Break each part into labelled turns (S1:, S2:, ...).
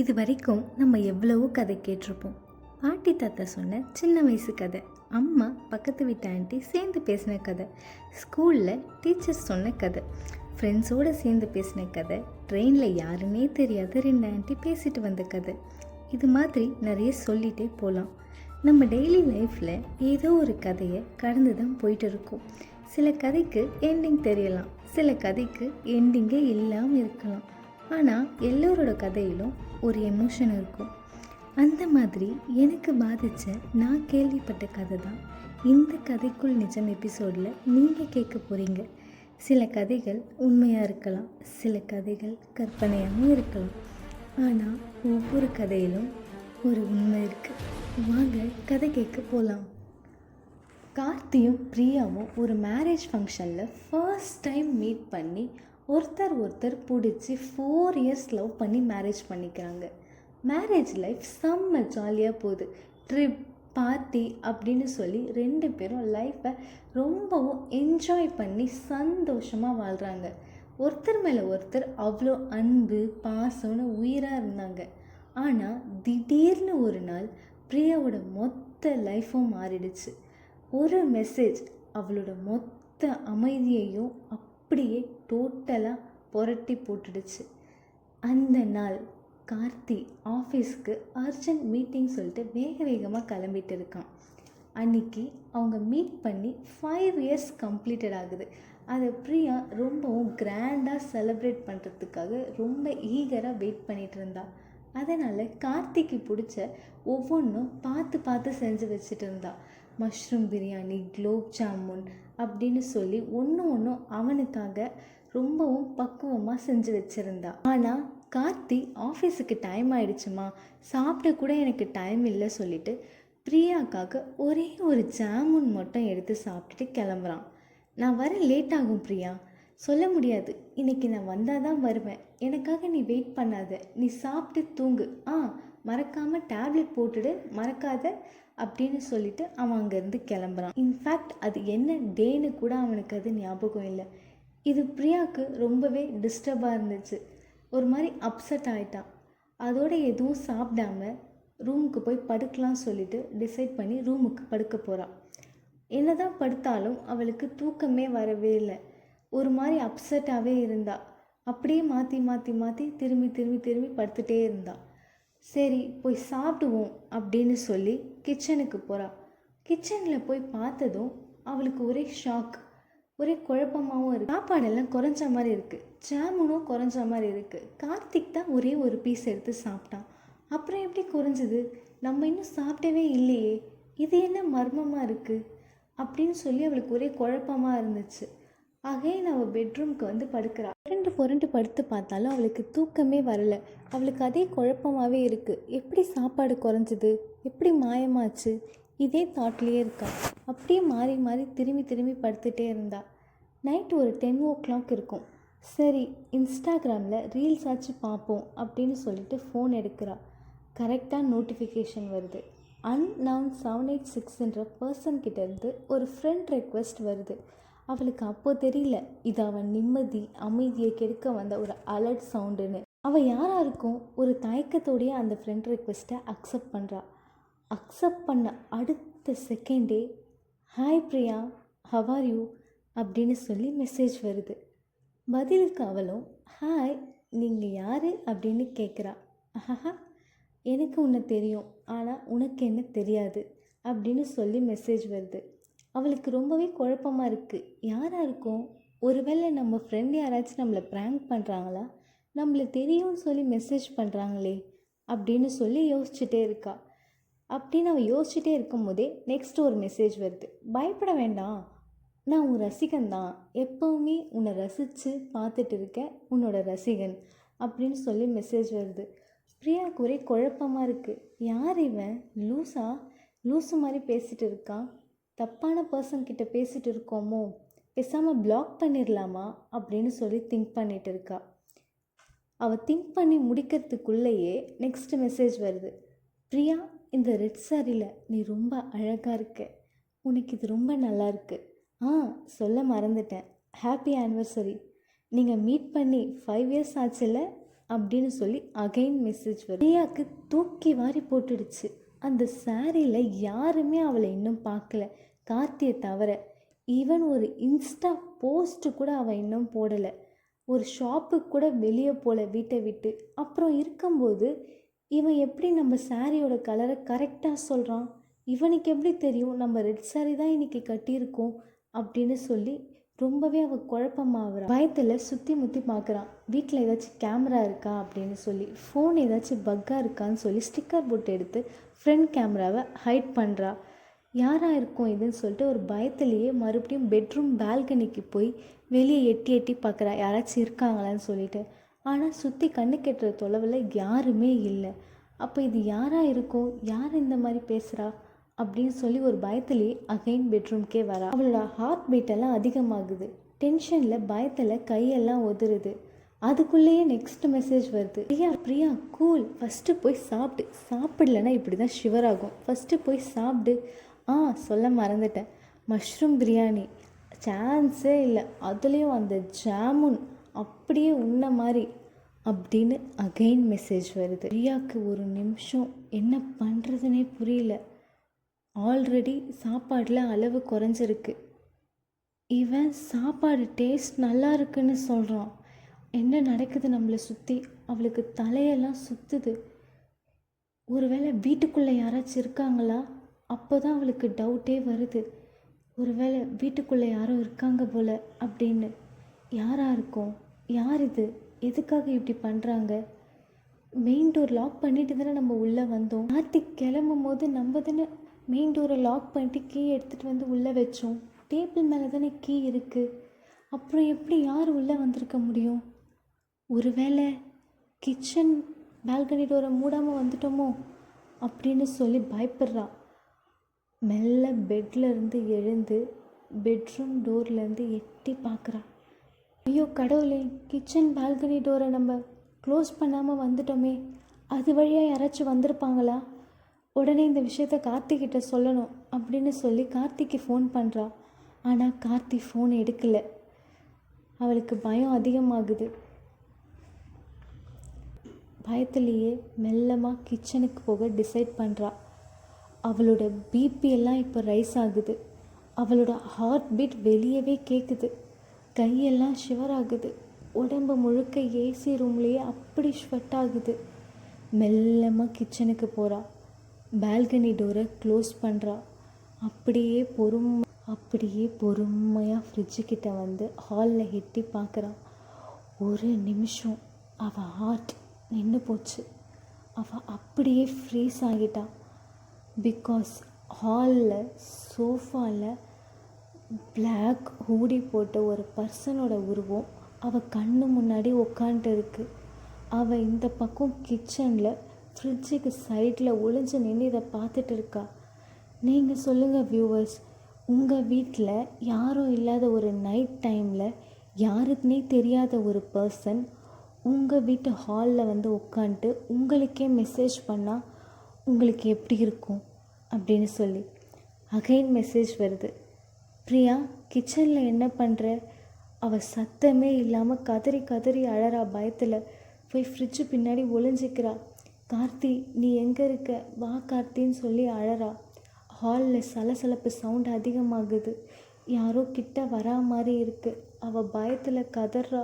S1: இது வரைக்கும் நம்ம எவ்வளவோ கதை கேட்டிருப்போம். பாட்டி தாத்தா சொன்ன சின்ன வயசு கதை அம்மா பக்கத்து வீட்டு ஆண்டி சேர்ந்து பேசின கதை ஸ்கூலில் டீச்சர்ஸ் சொன்ன கதை ஃப்ரெண்ட்ஸோடு சேர்ந்து பேசின கதை ட்ரெயினில் யாருன்னே தெரியாத ரெண்டு ஆண்டி பேசிட்டு வந்த கதை. இது மாதிரி நிறைய சொல்லிகிட்டே போகலாம் நம்ம டெய்லி லைஃப்பில் ஏதோ ஒரு கதையை கடந்து தான் போயிட்டு இருக்கோம். சில கதைக்கு எண்டிங் தெரியலாம் சில கதைக்கு எண்டிங்கே இல்லாமல் இருக்கலாம். ஆனால் எல்லோரோட கதையிலும் ஒரு எமோஷன் இருக்கும். அந்த மாதிரி எனக்கு பாதித்த நான் கேள்விப்பட்ட கதை தான். இந்த கதைக்குள் நிஜம் எபிசோடில் நீங்கள் கேட்க போகிறீங்க சில கதைகள் உண்மையாக இருக்கலாம் சில கதைகள் கற்பனையாகவும் இருக்கலாம். ஆனால் ஒவ்வொரு கதையிலும் ஒரு உண்மை இருக்குது வாங்க கதை கேட்க போகலாம் கார்த்தியும் பிரியாவும் ஒரு மேரேஜ் ஃபங்க்ஷனில் ஃபர்ஸ்ட் டைம் மீட் பண்ணி ஒருத்தர் ஒருத்தர் பிடிச்சி ஃபோர் இயர்ஸ் லவ் பண்ணி மேரேஜ் பண்ணிக்கிறாங்க. மேரேஜ் லைஃப் செம்ம ஜாலியாக போகுது. ட்ரிப் பார்ட்டி அப்படின்னு சொல்லி ரெண்டு பேரும் லைஃப்பை ரொம்பவும் என்ஜாய் பண்ணி சந்தோஷமாக வாழ்கிறாங்க ஒருத்தர் மேலே ஒருத்தர் அவ்வளோ அன்பு பாசம்னு உயிராக இருந்தாங்க. ஆனால் திடீர்னு ஒரு நாள் பிரியாவோட மொத்த லைஃப்பும் மாறிடுச்சு. ஒரு மெசேஜ் அவளோட மொத்த அமைதியையும் அப்படியே டோட்டலாக புரட்டி போட்டுடுச்சு. அந்த நாள் கார்த்தி ஆஃபீஸ்க்கு அர்ஜென்ட் மீட்டிங் சொல்லிட்டு வேக வேகமாக கிளம்பிட்டு இருக்கான். அன்னைக்கு அவங்க மீட் பண்ணி ஃபைவ் இயர்ஸ் கம்ப்ளீட்டட் ஆகுது. அதை பிரியா ரொம்பவும் கிராண்டாக செலிப்ரேட் பண்ணுறதுக்காக ரொம்ப ஈகராக வெயிட் பண்ணிகிட்டு இருந்தாள் அதனால் கார்த்திக்கு பிடிச்ச ஒவ்வொன்றும் பார்த்து பார்த்து செஞ்சு வச்சுட்டு இருந்தா. மஷ்ரூம் பிரியாணி குலோப் ஜாமுன் அப்படின்னு சொல்லி ஒன்று ஒன்றும் அவனுக்காக ரொம்பவும் பக்குவமாக செஞ்சு வச்சுருந்தா. ஆனால் கார்த்தி ஆஃபீஸுக்கு டைம் ஆயிடுச்சுமா? சாப்பிட கூட எனக்கு டைம் இல்லை சொல்லிட்டு பிரியாக்காக ஒரே ஒரு ஜாமுன் மட்டும் எடுத்து சாப்பிட்டுட்டு கிளம்புறான். நான் வர லேட் ஆகும் பிரியா. சொல்ல முடியாது. இன்னைக்கு நான் வந்தால் தான் வருவேன். எனக்காக நீ வெயிட் பண்ணாத. நீ சாப்பிட்டு தூங்கு. ஆ மறக்காமல் டேப்லெட் போட்டுடு. மறக்காத அப்படின்னு சொல்லிட்டு அவன் அங்கேருந்து கிளம்புறான். இன்ஃபேக்ட் அது என்ன டேன்னு கூட அவனுக்கு அது ஞாபகம் இல்லை. இது பிரியாவுக்கு ரொம்பவே டிஸ்டர்பாக இருந்துச்சு. ஒரு மாதிரி அப்செட் ஆகிட்டான் அதோட எதுவும் சாப்பிடாம ரூமுக்கு போய் படுக்கலாம் சொல்லிட்டு டிசைட் பண்ணி ரூமுக்கு படுக்க போகிறான் என்னதான் படுத்தாலும் அவளுக்கு தூக்கமே வரவே இல்லை. ஒரு மாதிரி அப்செட்டாகவே இருந்தா அப்படியே மாற்றி மாற்றி மாற்றி திரும்பி திரும்பி திரும்பி படுத்துகிட்டே இருந்தா. சரி போய் சாப்பிடுவோம் அப்படின்னு சொல்லி கிச்சனுக்கு போகிறாள் கிச்சனில் போய் பார்த்ததும் அவளுக்கு ஒரே ஷாக் ஒரே குழப்பமாகவும் இருக்குது சாப்பாடெல்லாம் குறைஞ்ச மாதிரி இருக்குது ஜாமுனும் குறைஞ்ச மாதிரி இருக்குது கார்த்திக் தான் ஒரே ஒரு பீஸ் எடுத்து சாப்பிட்டான். அப்புறம் எப்படி குறைஞ்சது? நம்ம இன்னும் சாப்பிட்டவே இல்லையே. இது என்ன மர்மமாக இருக்குது அப்படின்னு சொல்லி அவளுக்கு ஒரே குழப்பமாக இருந்துச்சு. அகைன் அவள் பெட்ரூம்க்கு வந்து படுக்கிறா. புரண்டு புரண்டு படுத்து பார்த்தாலும் அவளுக்கு தூக்கமே வரல. அவளுக்கு அதே குழப்பமாகவே இருக்குது எப்படி சாப்பாடு குறைஞ்சிது? எப்படி மாயமாச்சு? இதே தாட்லேயே இருக்கா. அப்படியே மாறி மாறி திரும்பி திரும்பி படுத்துகிட்டே இருந்தா. நைட் ஒரு டென் ஓ கிளாக் இருக்கும். சரி இன்ஸ்டாகிராமில் ரீல்ஸ் ஆச்சு பார்ப்போம் அப்படின்னு சொல்லிட்டு ஃபோன் எடுக்கிறா. கரெக்டாக நோட்டிஃபிகேஷன் வருது. அன்னவுன் செவன் எயிட் சிக்ஸ்ன்ற பர்சன்கிட்டேருந்து ஒரு ஃப்ரெண்ட் ரெக்வெஸ்ட் வருது. அவளுக்கு அப்போ தெரியல. இது அவன் நிம்மதி அமைதியை கெடுக்க வந்த ஒரு அலர்ட் சவுண்டுன்னு அவள் யாராக இருக்கும் ஒரு தயக்கத்தோடைய அந்த ஃப்ரெண்ட் ரிக்வெஸ்ட்டை அக்செப்ட் பண்ணுறா அக்செப்ட் பண்ண அடுத்த செகண்டே hi Priya how are you அப்படின்னு சொல்லி மெசேஜ் வருது. பதிலுக்கு அவளும் ஹாய் நீங்கள் யார்? அப்படின்னு கேட்குறா ஆஹா எனக்கு உன்னை தெரியும். ஆனால் உனக்கு என்ன தெரியாது? அப்படின்னு சொல்லி மெசேஜ் வருது. அவளுக்கு ரொம்பவே குழப்பமாக இருக்குது யாராக இருக்கும்? ஒருவேளை நம்ம ஃப்ரெண்ட் யாராச்சும் நம்மளை ப்ராங்க் பண்ணுறாங்களா நம்மளை தெரியும்னு சொல்லி மெசேஜ் பண்ணுறாங்களே அப்படின்னு சொல்லி யோசிச்சுட்டே இருக்கா. அப்படின்னு அவள் யோசிச்சுட்டே இருக்கும் போதே நெக்ஸ்ட் ஒரு மெசேஜ் வருது. பயப்பட வேண்டாம். நான் உன் ரசிகன் தான். எப்போவுமே உன்னை ரசித்து பார்த்துட்டு இருக்கேன் உன்னோட ரசிகன் அப்படின்னு சொல்லி மெசேஜ் வருது. பிரியாவுக்கு ஒரே குழப்பமாக இருக்குது யார் இவன்? லூஸா லூஸு மாதிரி பேசிகிட்டு இருக்கான் தப்பான பர்சன் கிட்ட பேசிகிட்டு இருக்கோமோ? பேசாமல் பிளாக் பண்ணிடலாமா அப்படின்னு சொல்லி திங்க் பண்ணிட்டு இருக்கா. அவள் திங்க் பண்ணி முடிக்கிறதுக்குள்ளேயே நெக்ஸ்ட் மெசேஜ் வருது. பிரியா இந்த ரெட் சாரியில் நீ ரொம்ப அழகாக இருக்க. உனக்கு இது ரொம்ப நல்லா இருக்கு. ஆ சொல்ல மறந்துட்டேன். ஹாப்பி ஆனிவர்சரி நீங்கள் மீட் பண்ணி ஃபைவ் இயர்ஸ் ஆச்சுல்ல அப்படின்னு சொல்லி அகைன் மெசேஜ் வரும் பிரியாவுக்கு தூக்கி வாரி போட்டுடுச்சு. அந்த சாரியில் யாருமே அவளை இன்னும் பார்க்கல. கார்த்தியை தவிர ஈவன் ஒரு இன்ஸ்டா போஸ்ட்டு கூட அவள் இன்னும் போடலை. ஒரு ஷாப்புக்கு கூட வெளியே போகல வீட்டை விட்டு. அப்புறம் இருக்கும்போது இவன் எப்படி நம்ம சாரியோட கலரை கரெக்டாக சொல்கிறான் இவனுக்கு எப்படி தெரியும் நம்ம ரெட் சாரி தான் இன்றைக்கி கட்டியிருக்கோம் அப்படின்னு சொல்லி ரொம்பவே அவள் குழப்பமாகறா. பயத்தில் சுற்றி முற்றி பார்க்குறான். வீட்டில் ஏதாச்சும் கேமரா இருக்கா அப்படின்னு சொல்லி ஃபோன் ஏதாச்சும் பக்காக இருக்கான்னு சொல்லி ஸ்டிக்கர் போட்டு எடுத்து ஃப்ரண்ட் கேமராவை ஹைட் பண்ணுறா யாராக இருக்கும் இதுன்னு சொல்லிட்டு ஒரு பயத்துலேயே மறுபடியும் பெட்ரூம் பால்கனிக்கு போய் வெளியே எட்டி எட்டி பார்க்குறா யாராச்சும் இருக்காங்களான்னு சொல்லிட்டு. ஆனால் சுற்றி கண்ணு கெட்டுற தொலைவில் யாருமே இல்லை. அப்போ இது யாராக இருக்கும்? யார் இந்த மாதிரி பேசுகிறா அப்படின்னு சொல்லி ஒரு பயத்துலேயே அகைன் பெட்ரூம்க்கே வரா. அவளோட ஹார்ட் பீட்டெல்லாம் அதிகமாகுது. டென்ஷனில் பயத்தில் கையெல்லாம் ஒதுருது அதுக்குள்ளேயே நெக்ஸ்ட் மெசேஜ் வருது. பிரியா பிரியா கூல் ஃபஸ்ட்டு போய் சாப்பிடு. சாப்பிடலன்னா இப்படி தான் ஷிவர் ஆகும். ஃபஸ்ட்டு போய் சாப்பிடு. ஆ சொல்ல மறந்துட்டேன். மஷ்ரூம் பிரியாணி சான்ஸே இல்லை. அதுலேயும் அந்த ஜாமுன் அப்படியே உன்ன மாதிரி அப்படின்னு அகைன் மெசேஜ் வருது. பிரியாவுக்கு ஒரு நிமிஷம் என்ன பண்ணுறதுனே புரியல. ஆல்ரெடி சாப்பாடில் அளவு குறைஞ்சிருக்கு. இவன் சாப்பாடு டேஸ்ட் நல்லா இருக்குன்னு சொல்கிறான் என்ன நடக்குது நம்மளை சுற்றி அவளுக்கு தலையெல்லாம் சுற்றுது ஒருவேளை வீட்டுக்குள்ளே யாராச்சும் இருக்காங்களா? அப்போ தான் அவளுக்கு டவுட்டே வருது. ஒருவேளை வீட்டுக்குள்ளே யாரோ இருக்காங்க போல அப்படின்னு. யாராக இருக்கும்? யார் இது? எதுக்காக இப்படி பண்ணுறாங்க மெயின் டோர் லாக் பண்ணிட்டு தானே நம்ம உள்ளே வந்தோம். கார்த்திக் கிளம்பும் போது நம்ம தானே மெயின் டோரை லாக் பண்ணிட்டு கீ எடுத்துகிட்டு வந்து உள்ளே வச்சோம். டேபிள் மேலே தானே கீ இருக்குது அப்புறம் எப்படி யார் உள்ளே வந்திருக்க முடியும்? ஒருவேளை கிச்சன் பால்கனி டோரை மூடாமல் வந்துட்டோமோ அப்படின்னு சொல்லி பயப்படுறா. மெல்ல பெட்ல இருந்து எழுந்து பெட்ரூம் டோர்லேருந்து எட்டி பார்க்குறா ஐயோ கடவுளே கிச்சன் பால்கனி டோரை நம்ம க்ளோஸ் பண்ணாமல் வந்துட்டோமே அது வழியாக யாராச்சும் வந்திருப்பாங்களா? உடனே இந்த விஷயத்த கார்த்திகிட்ட சொல்லணும் அப்படின்னு சொல்லி கார்த்திக்கு ஃபோன் பண்ணுறா ஆனால் கார்த்தி ஃபோன் எடுக்கலை. அவளுக்கு பயம் அதிகமாகுது. பயத்துலேயே மெல்லமாக கிச்சனுக்கு போக டிசைட் பண்ணுறா அவளோட பிபி எல்லாம் இப்போ ரைஸ் ஆகுது. அவளோட ஹார்ட் பீட் வெளியவே கேட்குது கையெல்லாம் ஷிவர் ஆகுது. உடம்பு முழுக்க ஏசி ரூம்லேயே அப்படி ஸ்வெட் ஆகுது. மெல்லமாக கிச்சனுக்கு போகிறா பால்கனி டோரை க்ளோஸ் பண்ணுறா அப்படியே பொறும் அப்படியே பொறுமையாக ஃப்ரிட்ஜுக்கிட்ட வந்து ஹாலில் எட்டி பார்க்குறா ஒரு நிமிஷம். அவள் ஹார்ட் நின்று போச்சு அவள் அப்படியே ஃப்ரீஸ் ஆகிட்டா. பிகாஸ் ஹாலில் சோஃபாவில் பிளாக் ஹூடி போட்ட ஒரு பர்சனோட உருவம் அவள் கண்ணு முன்னாடி உக்காண்ட்டு இருக்கு அவள் இந்த பக்கம் கிச்சனில் ஃப்ரிட்ஜுக்கு சைடில் ஒளிஞ்சு நின்று இதை பார்த்துட்டு இருக்கா. நீங்கள் சொல்லுங்கள் வியூவர்ஸ் உங்கள் வீட்டில் யாரும் இல்லாத ஒரு நைட் டைமில் யாருக்குனே தெரியாத ஒரு பர்சன் உங்கள் வீட்டு ஹாலில் வந்து உட்காந்துட்டு உங்களுக்கே மெசேஜ் பண்ணால் உங்களுக்கு எப்படி இருக்கும் அப்படின்னு சொல்லி. அகைன் மெசேஜ் வருது. பிரியா கிச்சனில் என்ன பண்ணுற அவள் சத்தமே இல்லாமல் கதறி கதறி அழறா பயத்தில் போய் ஃப்ரிட்ஜு பின்னாடி ஒளிஞ்சிக்கிறா. கார்த்தி நீ எங்கே இருக்க? வா கார்த்தின்னு சொல்லி அழறா. ஹாலில் சலசலப்பு சவுண்ட் அதிகமாகுது. யாரோ கிட்ட வரா மாதிரி இருக்குது அவள் பயத்தில் கதறா.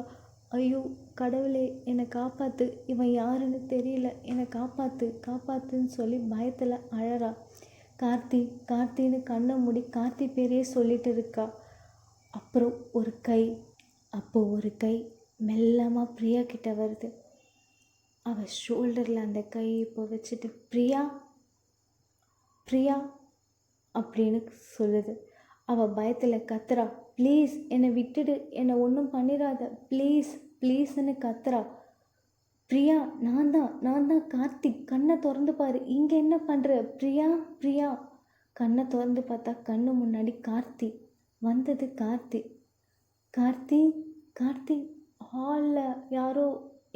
S1: ஐயோ கடவுளே என்னை காப்பாற்று இவன் யாருன்னு தெரியல. என்னை காப்பாற்று காப்பாற்றுன்னு சொல்லி பயத்தில் அழறா. கார்த்தி கார்த்தின்னு கண்ணை மூடி கார்த்தி பேரையே சொல்லிட்டு இருக்கா. அப்புறம் ஒரு கை அப்போ ஒரு கை மெல்லமாக பிரியா கிட்ட வருது. அவள் ஷோல்டரில் அந்த கையை இப்போ வச்சுட்டு பிரியா பிரியா அப்படின்னு சொல்லுது. அவள் பயத்தில் கத்துறா. ப்ளீஸ் என்னை விட்டுடு. என்னை ஒன்றும் பண்ணிடாத ப்ளீஸ் ப்ளீஸ்ன்னு கத்துறா. பிரியா நான் தான் நான் தான் கார்த்திக். கண்ணை திறந்து பாரு. இங்கே என்ன பண்ணுற பிரியா பிரியா கண்ணை திறந்து பார்த்தா கண்ணு முன்னாடி கார்த்தி வந்தது கார்த்தி கார்த்தி கார்த்தி ஹாலில் யாரோ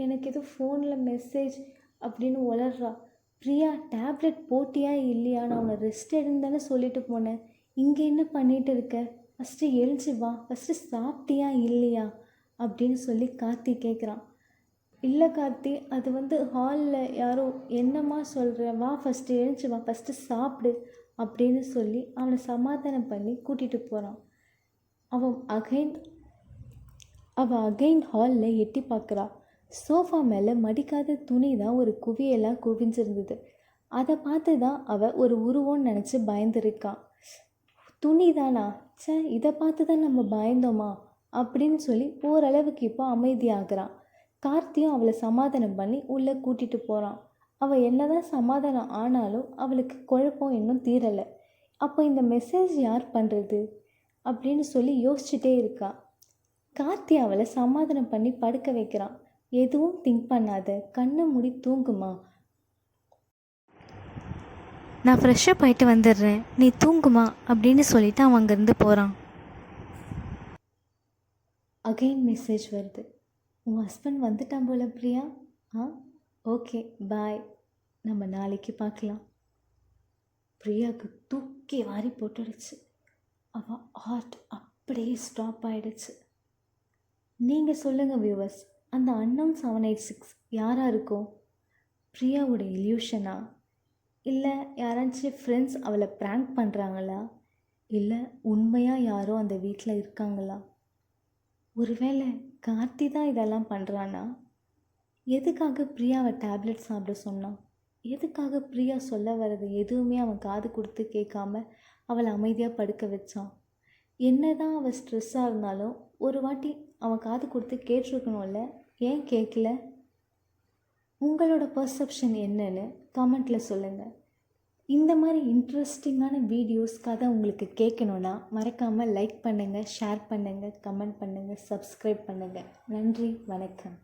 S1: எனக்கு ஏதோ ஃபோனில் மெசேஜ் அப்படின்னு உளர்றா பிரியா டேப்லெட் போட்டியா இல்லையா நான் உன்னை ரெஸ்ட் எடுந்தானே சொல்லிட்டு போனேன். இங்கே என்ன பண்ணிட்டு இருக்க? ஃபஸ்ட்டு எழுந்து வா. ஃபஸ்ட்டு சாப்பிட்டியா இல்லையா? அப்படின்னு சொல்லி கார்த்தி கேட்குறான் இல்லை கார்த்தி அது வந்து ஹாலில் யாரோ என்னம்மா சொல்கிற வா ஃபஸ்ட்டு எழுந்துச்சு வா. ஃபஸ்ட்டு சாப்பிடு அப்படின்னு சொல்லி அவனை சமாதானம் பண்ணி கூட்டிகிட்டு போகிறான் அவன் அகைன் அவள் அகைன் ஹாலில் எட்டி பார்க்குறா சோஃபா மேலே மடிக்காத துணி தான் ஒரு குவியலாக குவிஞ்சிருந்தது. அதை பார்த்து தான் அவள் ஒரு உருவம்னு நினச்சி பயந்துருக்கான் துணி தானா ச்சே இதை பார்த்து தான் நம்ம பயந்தோமா? அப்படின்னு சொல்லி ஓரளவுக்கு இப்போ அமைதியாகிறான். கார்த்தியும் அவளை சமாதானம் பண்ணி உள்ளே கூட்டிகிட்டு போகிறான் அவள் என்னதான் சமாதானம் ஆனாலும் அவளுக்கு குழப்பம் இன்னும் தீரலை. அப்போ இந்த மெசேஜ் யார் பண்ணுறது அப்படின்னு சொல்லி யோசிச்சுட்டே இருக்கா. கார்த்தி அவளை சமாதானம் பண்ணி படுக்க வைக்கிறான். எதுவும் திங்க் பண்ணாத. கண்ணை மூடி தூங்குமா? நான் ஃப்ரெஷ்ஷப் ஆகிட்டு வந்துடுறேன். நீ தூங்குமா? அப்படின்னு சொல்லிவிட்டு அவன் அங்கேருந்து போகிறான் அகைன் மெசேஜ் வருது. உன் ஹஸ்பண்ட் வந்துட்டான் போல பிரியா? ஆ? ஓகே பாய் நம்ம நாளைக்கு பார்க்கலாம். பிரியாவுக்கு தூக்கி வாரி போட்டுடுச்சு. அவள் ஹார்ட் அப்படியே ஸ்டாப் ஆகிடுச்சு நீங்கள் சொல்லுங்கள் வியூவர்ஸ் அந்த அன்னவுன் செவன் எயிட் சிக்ஸ் யாராக இருக்கும்? பிரியாவோட இல்யூஷனா இல்லை யாராச்சும் ஃப்ரெண்ட்ஸ் அவளை ப்ராங்க் பண்ணுறாங்களா இல்லை உண்மையாக யாரோ அந்த வீட்டில் இருக்காங்களா? ஒருவேளை கார்த்தி தான் இதெல்லாம் பண்ணுறானா எதுக்காக பிரியாவை டேப்லெட் சாப்பிட சொன்னான் எதுக்காக பிரியா சொல்ல வர்றது எதுவுமே அவன் காது கொடுத்து கேட்காம அவளை அமைதியாக படுக்க வச்சான் என்ன தான் அவள் ஸ்ட்ரெஸ்ஸாக இருந்தாலும் ஒரு வாட்டி அவன் காது கொடுத்து கேட்டிருக்கணும்ல ஏன் கேட்கல உங்களோட பர்செப்ஷன் என்னன்னு கமெண்ட்டில் சொல்லுங்கள் இந்த மாதிரி இன்ட்ரெஸ்டிங்கான வீடியோஸ் கதை உங்களுக்கு கேட்கணுன்னா மறக்காமல் லைக் பண்ணுங்கள் ஷேர் பண்ணுங்கள் கமெண்ட் பண்ணுங்கள் சப்ஸ்கிரைப் பண்ணுங்கள் நன்றி வணக்கம்.